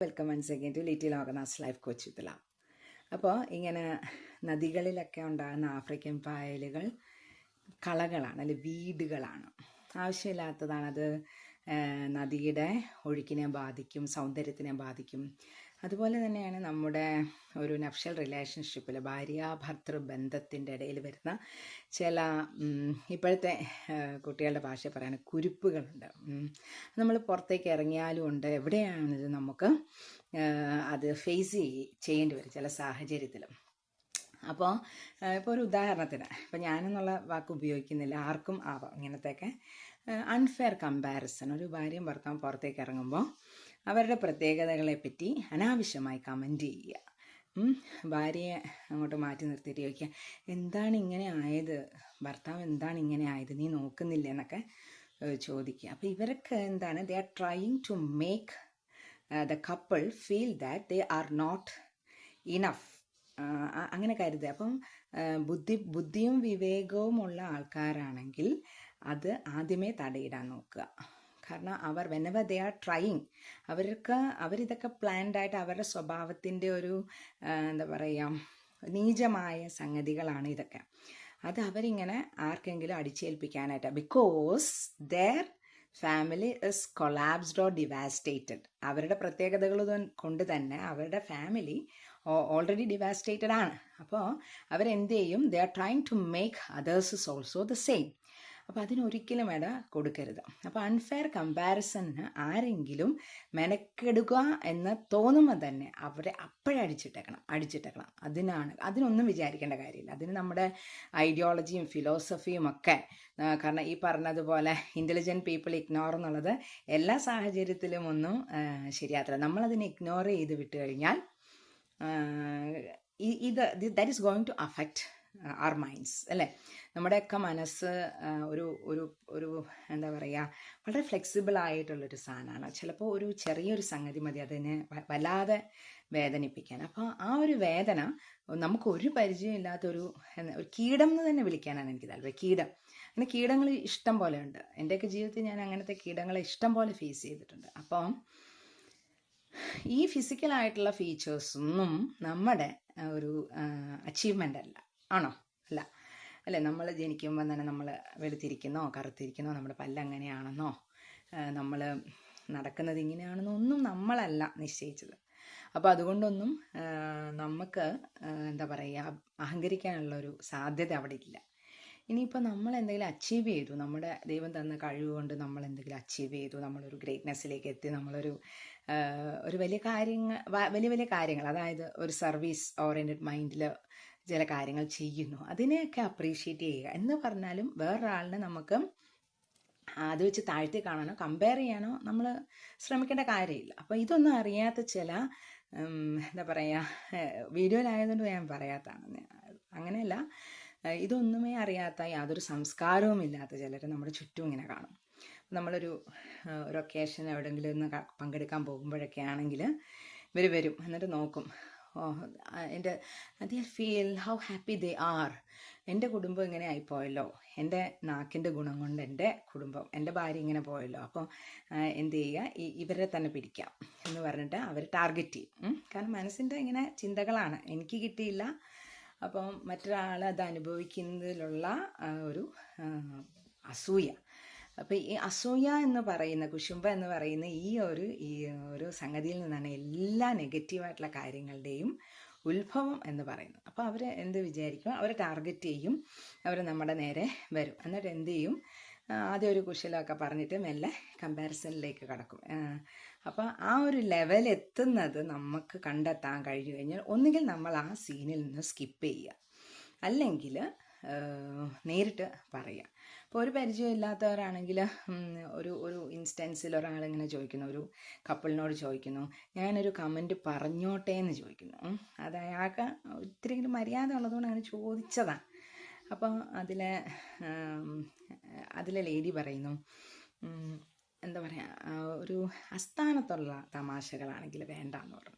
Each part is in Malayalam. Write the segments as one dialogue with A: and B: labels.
A: Welcome once again to little organise life coach with അപ്പോൾ ഇങ്ങനെ നദികളിലൊക്കെ ഉണ്ടാകുന്ന ആഫ്രിക്കൻ പായലുകൾ കളകളാണ് അല്ലെ വീടുകളാണ്. ആവശ്യമില്ലാത്തതാണ് അത് നദിയുടെ ഒഴുക്കിനെ ബാധിക്കും സൗന്ദര്യത്തിനെ ബാധിക്കും. അതുപോലെ തന്നെയാണ് നമ്മുടെ ഒരു നഫ്ഷൽ റിലേഷൻഷിപ്പിൽ ഭാര്യ ഭർത്തൃ ബന്ധത്തിന്റെ ഇടയിൽ വരുന്ന ചില ഇപ്പോഴത്തെ കുട്ടികളുടെ ഭാഷ പറയാൻ കുരുപ്പുകളുണ്ട്. നമ്മൾ പുറത്തേക്ക് ഇറങ്ങിയാലും ഉണ്ട്. എവിടെയാണിത് നമുക്ക് അത് ഫേസ് ചെയ്യേണ്ടി വരും ചില സാഹചര്യത്തിലും. അപ്പോൾ ഇപ്പോൾ ഒരു ഉദാഹരണത്തിന് ഇപ്പോൾ ഞാനെന്നുള്ള വാക്ക് ഉപയോഗിക്കുന്നില്ല. ആർക്കും ആവാം ഇങ്ങനത്തെയൊക്കെ. അൺഫെയർ കമ്പാരിസൺ ഒരു ഭാര്യയും ഭർത്താവും പുറത്തേക്ക് ഇറങ്ങുമ്പോൾ അവരുടെ പ്രത്യേകതകളെപ്പറ്റി അനാവശ്യമായി കമന്റ് ചെയ്യുക. ഭാര്യയെ അങ്ങോട്ട് മാറ്റി നിർത്തിയിട്ട് ചോദിക്കുക എന്താണ് ഇങ്ങനെ ആയത്? ഭർത്താവ് എന്താണ് ഇങ്ങനെ ആയത്? നീ നോക്കുന്നില്ല? എന്നൊക്കെ ചോദിക്കുക. അപ്പോൾ ഇവരൊക്കെ എന്താണ് they are trying to make the couple feel that they are not enough അങ്ങനെ കരുതുക. അപ്പം ബുദ്ധി ബുദ്ധിയും വിവേകവും ഉള്ള ആൾക്കാരാണെങ്കിൽ അത് ആദ്യമേ തടയിടാൻ നോക്കുക. കാരണം അവർ വെനവർ ദേ ആർ ട്രൈയിങ് അവർക്ക് അവരിതൊക്കെ പ്ലാൻഡ് ആയിട്ട് അവരുടെ സ്വഭാവത്തിന്റെ ഒരു എന്താ പറയുക നീചമായ സംഗതികളാണ് ഇതൊക്കെ. അത് അവരിങ്ങനെ ആർക്കെങ്കിലും അടിച്ചേൽപ്പിക്കാനായിട്ട് because their family is collapsed or devastated അവരുടെ പ്രത്യേകതകൾ കൊണ്ട് തന്നെ അവരുടെ ഫാമിലി ഓൾറെഡി ഡിവാസ്റ്റേറ്റഡ് ആണ്. അപ്പോൾ അവരെന്ത് ചെയ്യും? They are trying to make others is also the same അപ്പോൾ അതിനൊരിക്കലും ഇട കൊടുക്കരുത്. അപ്പോൾ അൺഫെയർ കമ്പാരിസണിന് ആരെങ്കിലും മെനക്കെടുക എന്ന് തോന്നുമ്പോൾ തന്നെ അവരെ അപ്പോഴേ അടിച്ചിട്ടേക്കണം അടിച്ചിട്ടേക്കണം. അതിനാണ് അതിനൊന്നും വിചാരിക്കേണ്ട കാര്യമില്ല. അതിന് നമ്മുടെ ഐഡിയോളജിയും ഫിലോസഫിയും ഒക്കെ കാരണം ഈ പറഞ്ഞതുപോലെ ഇന്റലിജന്റ് പീപ്പിൾ ഇഗ്നോർ എന്നുള്ളത് എല്ലാ സാഹചര്യത്തിലും ഒന്നും ശരിയാത്തില്ല നമ്മളതിനെ ഇഗ്നോർ ചെയ്ത് വിട്ട് കഴിഞ്ഞാൽ ഇ- ഇത് that is going to affect our minds അല്ലേ? നമ്മുടെയൊക്കെ മനസ്സ് ഒരു ഒരു ഒരു എന്താ പറയുക വളരെ ഫ്ലെക്സിബിൾ ആയിട്ടുള്ളൊരു സാധനമാണ്. ചിലപ്പോൾ ഒരു ചെറിയൊരു സംഗതി മതി അതിനെ വല്ലാതെ വേദനിപ്പിക്കാൻ. അപ്പോൾ ആ ഒരു വേദന നമുക്ക് ഒരു പരിചയമില്ലാത്തൊരു ഒരു കീടം എന്ന് തന്നെ വിളിക്കാനാണ് എനിക്ക് താല്പര്യം. കീടം. അങ്ങനെ കീടങ്ങൾ ഇഷ്ടം പോലെ ഉണ്ട്. എന്റെയൊക്കെ ജീവിതത്തിൽ ഞാൻ അങ്ങനത്തെ കീടങ്ങളെ ഇഷ്ടം പോലെ ഫേസ് ചെയ്തിട്ടുണ്ട്. അപ്പം ഈ ഫിസിക്കലായിട്ടുള്ള ഫീച്ചേഴ്സൊന്നും നമ്മുടെ ഒരു അച്ചീവ്മെന്റ് അല്ല. ആണോ? അല്ല. അല്ലേ നമ്മൾ ജനിക്കുമ്പോൾ തന്നെ നമ്മൾ വെളുത്തിരിക്കുന്നോ കറുത്തിരിക്കുന്നോ നമ്മുടെ പല്ല് അങ്ങനെയാണെന്നോ നമ്മൾ നടക്കുന്നത് ഇങ്ങനെയാണെന്നോ ഒന്നും നമ്മളല്ല നിശ്ചയിച്ചത്. അപ്പോൾ അതുകൊണ്ടൊന്നും നമുക്ക് എന്താ പറയുക അഹങ്കരിക്കാനുള്ള ഒരു സാധ്യത അവിടെ ഇല്ല. ഇനിയിപ്പോൾ നമ്മൾ എന്തെങ്കിലും അച്ചീവ് ചെയ്തു നമ്മുടെ ദൈവം തന്ന കഴിവ് കൊണ്ട് നമ്മൾ എന്തെങ്കിലും അച്ചീവ് ചെയ്തു നമ്മളൊരു ഗ്രേറ്റ്നെസ്സിലേക്ക് എത്തി നമ്മളൊരു ഒരു വലിയ കാര്യങ്ങൾ വലിയ വലിയ കാര്യങ്ങൾ അതായത് ഒരു സർവീസ് ഓറിയന്റഡ് മൈൻഡിൽ ചില കാര്യങ്ങൾ ചെയ്യുന്നു. അതിനെയൊക്കെ അപ്രീഷിയേറ്റ് ചെയ്യുക. എന്ന് പറഞ്ഞാലും വേറൊരാളിനെ നമുക്ക് അത് വെച്ച് താഴ്ത്തി കാണാനോ കമ്പയർ ചെയ്യാനോ നമ്മൾ ശ്രമിക്കേണ്ട കാര്യമില്ല. അപ്പോൾ ഇതൊന്നും അറിയാത്ത ചില എന്താ പറയുക വീഡിയോയിലായതുകൊണ്ട് ഞാൻ പറയാത്തതാണ്. അങ്ങനെയല്ല. ഇതൊന്നുമേ അറിയാത്ത യാതൊരു സംസ്കാരവും ഇല്ലാത്ത ചിലർ നമ്മുടെ ചുറ്റും ഇങ്ങനെ കാണും. നമ്മളൊരു ഒരു ഒക്കേഷൻ എവിടെയെങ്കിലും ഒന്ന് പങ്കെടുക്കാൻ പോകുമ്പോഴൊക്കെ ആണെങ്കിൽ ഇവർ വരും. എന്നിട്ട് നോക്കും. എന്റെ they feel how happy they are എന്റെ കുടുംബം ഇങ്ങനെ ആയിപ്പോയല്ലോ. എന്റെ നാക്കിന്റെ ഗുണം കൊണ്ട് എന്റെ കുടുംബം എന്റെ ഭാര്യ ഇങ്ങനെ പോയല്ലോ. അപ്പോൾ എന്ത് ചെയ്യുക? ഇവരെ തന്നെ പിടിക്കാം എന്ന് പറഞ്ഞിട്ട് അവർ ടാർഗറ്റ് ചെയ്യും. കാരണം മനസ്സിന്റെ ഇങ്ങനെ ചിന്തകളാണ്. എനിക്ക് കിട്ടിയില്ല. അപ്പം മറ്റൊരാൾ അത് അനുഭവിക്കുന്നതിലുള്ള ഒരു അസൂയ. അപ്പോൾ ഈ അസൂയ എന്ന് പറയുന്ന കുശുംബ എന്ന് പറയുന്ന ഈ ഒരു ഈ ഒരു സംഗതിയിൽ നിന്നാണ് എല്ലാ നെഗറ്റീവായിട്ടുള്ള കാര്യങ്ങളുടെയും ഉത്ഭവം എന്ന് പറയുന്നത്. അപ്പോൾ അവർ എന്ത് വിചാരിക്കും? അവർ ടാർഗറ്റ് ചെയ്യും. അവർ നമ്മുടെ നേരെ വരും. എന്നിട്ട് എന്ത് ചെയ്യും? ആദ്യം ഒരു കുശലമൊക്കെ പറഞ്ഞിട്ട് മെല്ലെ കമ്പാരിസണിലേക്ക് കടക്കും. അപ്പോൾ ആ ഒരു ലെവൽ എത്തുന്നത് നമുക്ക് കണ്ടെത്താൻ കഴിഞ്ഞു കഴിഞ്ഞാൽ ഒന്നുകിൽ നമ്മൾ ആ സീനിൽ നിന്ന് സ്കിപ്പ് ചെയ്യുക. അല്ലെങ്കിൽ നേരിട്ട് പറയുക. ഇപ്പോൾ ഒരു പരിചയമില്ലാത്തവരാണെങ്കിൽ ഒരു ഒരു ഇൻസ്റ്റൻസിൽ ഒരാളിങ്ങനെ ചോദിക്കുന്നു ഒരു കപ്പിളിനോട് ചോദിക്കുന്നു ഞാനൊരു കമന്റ് പറഞ്ഞോട്ടെ എന്ന് ചോദിക്കുന്നു. അത് അയാൾക്ക് ഒത്തിരി മര്യാദ ഉള്ളതുകൊണ്ട് അങ്ങനെ ചോദിച്ചതാണ് അപ്പോൾ അതിലെ അതിലെ ലേഡി പറയുന്നു എന്താ പറയുക ഒരു അസ്ഥാനത്തുള്ള തമാശകളാണെങ്കിൽ വേണ്ട എന്ന് പറഞ്ഞു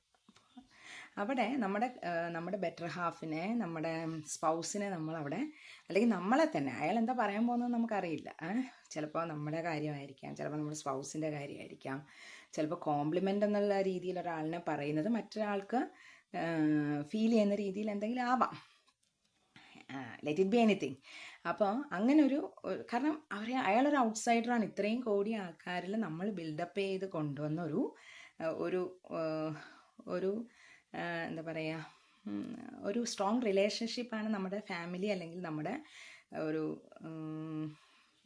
A: അവിടെ നമ്മുടെ നമ്മുടെ ബെറ്റർ ഹാഫിനെ നമ്മുടെ സ്പൗസിനെ നമ്മളവിടെ അല്ലെങ്കിൽ നമ്മളെ തന്നെ അയാൾ എന്താ പറയാൻ പോകുന്നത് നമുക്കറിയില്ല. ചിലപ്പോൾ നമ്മുടെ കാര്യമായിരിക്കാം ചിലപ്പോൾ നമ്മുടെ സ്പൗസിന്റെ കാര്യമായിരിക്കാം. ചിലപ്പോൾ കോംപ്ലിമെന്റ് എന്നുള്ള രീതിയിൽ ഒരാളിനെ പറയുന്നത് മറ്റൊരാൾക്ക് ഫീൽ ചെയ്യുന്ന രീതിയിൽ എന്തെങ്കിലും ആവാം. ലെറ്റ് ഇറ്റ് ബി എനിത്തിങ് അപ്പോൾ അങ്ങനെ ഒരു കാരണം അവർ അയാളൊരു ഔട്ട്സൈഡറാണ് ഇത്രയും കോടി ആൾക്കാരിൽ നമ്മൾ ബിൽഡപ്പ് ചെയ്ത് കൊണ്ടുവന്ന ഒരു ഒരു ഒരു എന്താ പറയുക ഒരു സ്ട്രോങ് റിലേഷൻഷിപ്പാണ് നമ്മുടെ ഫാമിലി അല്ലെങ്കിൽ നമ്മുടെ ഒരു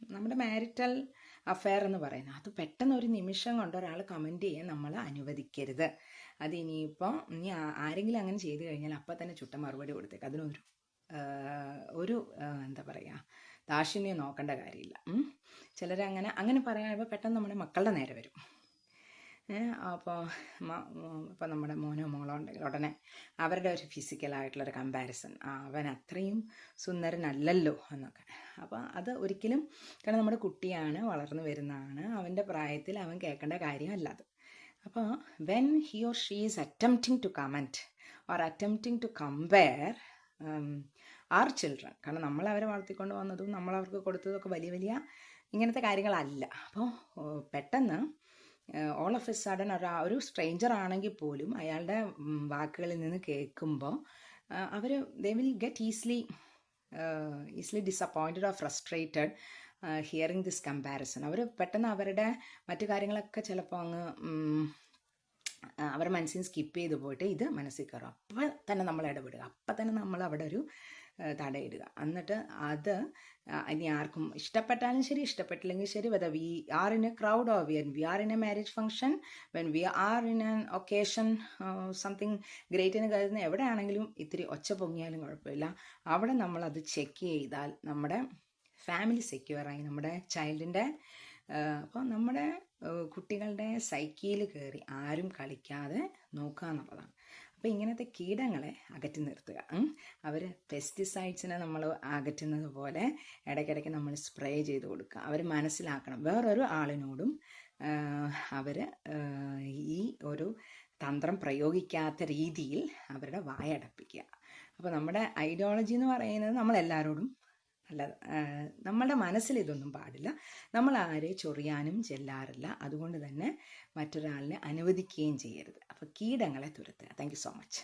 A: നമ്മുടെ മാരിറ്റൽ അഫെയർ എന്ന് പറയുന്നത്. അത് പെട്ടെന്ന് ഒരു നിമിഷം കൊണ്ട് ഒരാൾ കമന്റ് ചെയ്യാൻ നമ്മൾ അനുവദിക്കരുത്. അത് ഇനിയിപ്പോൾ ഇനി ആരെങ്കിലും അങ്ങനെ ചെയ്തു കഴിഞ്ഞാൽ അപ്പം തന്നെ ചുട്ട മറുപടി കൊടുത്തേക്ക്. അതിനൊരു ഒരു എന്താ പറയുക ദാക്ഷിണ്യം നോക്കേണ്ട കാര്യമില്ല. ചിലരങ്ങനെ അങ്ങനെ പറയുമ്പോൾ പെട്ടെന്ന് നമ്മുടെ മക്കളുടെ നേരെ വരും. അപ്പോൾ ഇപ്പോൾ നമ്മുടെ മോനോ മോളോ ഉണ്ടെങ്കിൽ ഉടനെ അവരുടെ ഒരു ഫിസിക്കലായിട്ടുള്ളൊരു കമ്പാരിസൺ അവൻ അത്രയും സുന്ദരനല്ലല്ലോ എന്നൊക്കെ. അപ്പോൾ അത് ഒരിക്കലും കാരണം നമ്മുടെ കുട്ടിയാണ് വളർന്നു വരുന്നതാണ് അവന്റെ പ്രായത്തിൽ അവൻ കേൾക്കേണ്ട കാര്യമല്ല അത്. അപ്പോൾ when he or she is attempting to comment or attempting to compare our children കാരണം നമ്മൾ അവരെ വളർത്തിക്കൊണ്ട് വന്നതും നമ്മൾ അവർക്ക് കൊടുത്തതൊക്കെ വലിയ വലിയ ഇങ്ങനത്തെ കാര്യങ്ങളല്ല. അപ്പോൾ പെട്ടെന്ന് ഓൾ ഓഫ് എ സഡൻ ഒരു ഒരു സ്ട്രേഞ്ചർ ആണെങ്കിൽ പോലും അയാളുടെ വാക്കുകളിൽ നിന്ന് കേൾക്കുമ്പോൾ അവർ they will get easily easily disappointed or frustrated hearing this comparison അവർ പെട്ടെന്ന് അവരുടെ മറ്റു കാര്യങ്ങളൊക്കെ ചിലപ്പോൾ അങ്ങ് അവർ മനസ്സിൽ സ്കിപ്പ് ചെയ്ത് പോയിട്ട് ഇത് മനസ്സിൽ കയറും. അപ്പം തന്നെ നമ്മൾ ഇടപെടുക. അപ്പം തന്നെ നമ്മൾ അവിടെ ഒരു തടയിടുക. എന്നിട്ട് അത് ഇനി ആർക്കും ഇഷ്ടപ്പെട്ടാലും ശരി ഇഷ്ടപ്പെട്ടില്ലെങ്കിൽ ശരി whether we are in a crowd or we we are in a marriage function when we are in an occasion something great എന്ന് കരുതുന്ന എവിടെയാണെങ്കിലും ഇത്തിരി ഒച്ച പൊങ്ങിയാലും കുഴപ്പമില്ല. അവിടെ നമ്മൾ അത് ചെക്ക് ചെയ്താൽ നമ്മുടെ ഫാമിലി സെക്യൂറായി നമ്മുടെ ചൈൽഡിന്റെ അപ്പോൾ നമ്മുടെ കുട്ടികളുടെ സൈക്കിയിൽ കയറി ആരും കളിക്കാതെ നോക്കുക എന്നുള്ളതാണ്. അപ്പോൾ ഇങ്ങനത്തെ കീടങ്ങളെ അകറ്റി നിർത്തുക. അവർ പെസ്റ്റിസൈഡ്സിനെ നമ്മൾ അകറ്റുന്നത് പോലെ ഇടയ്ക്കിടയ്ക്ക് നമ്മൾ സ്പ്രേ ചെയ്ത് കൊടുക്കുക. അവർ മനസ്സിലാക്കണം. വേറൊരു ആളിനോടും അവർ ഈ ഒരു തന്ത്രം പ്രയോഗിക്കാത്ത രീതിയിൽ അവരുടെ വായടപ്പിക്കുക. അപ്പോൾ നമ്മുടെ ഐഡിയോളജി എന്ന് പറയുന്നത് നമ്മളെല്ലാവരോടും അല്ല നമ്മളുടെ മനസ്സിൽ ഇതൊന്നും പാടില്ല. നമ്മൾ ആരെ ചൊറിയാനും ചെല്ലാറില്ല. അതുകൊണ്ട് തന്നെ മറ്റൊരാളിനെ അനുവദിക്കുകയും ചെയ്യരുത്. അപ്പോൾ കീടങ്ങളെ തുരത്തുക. Thank so much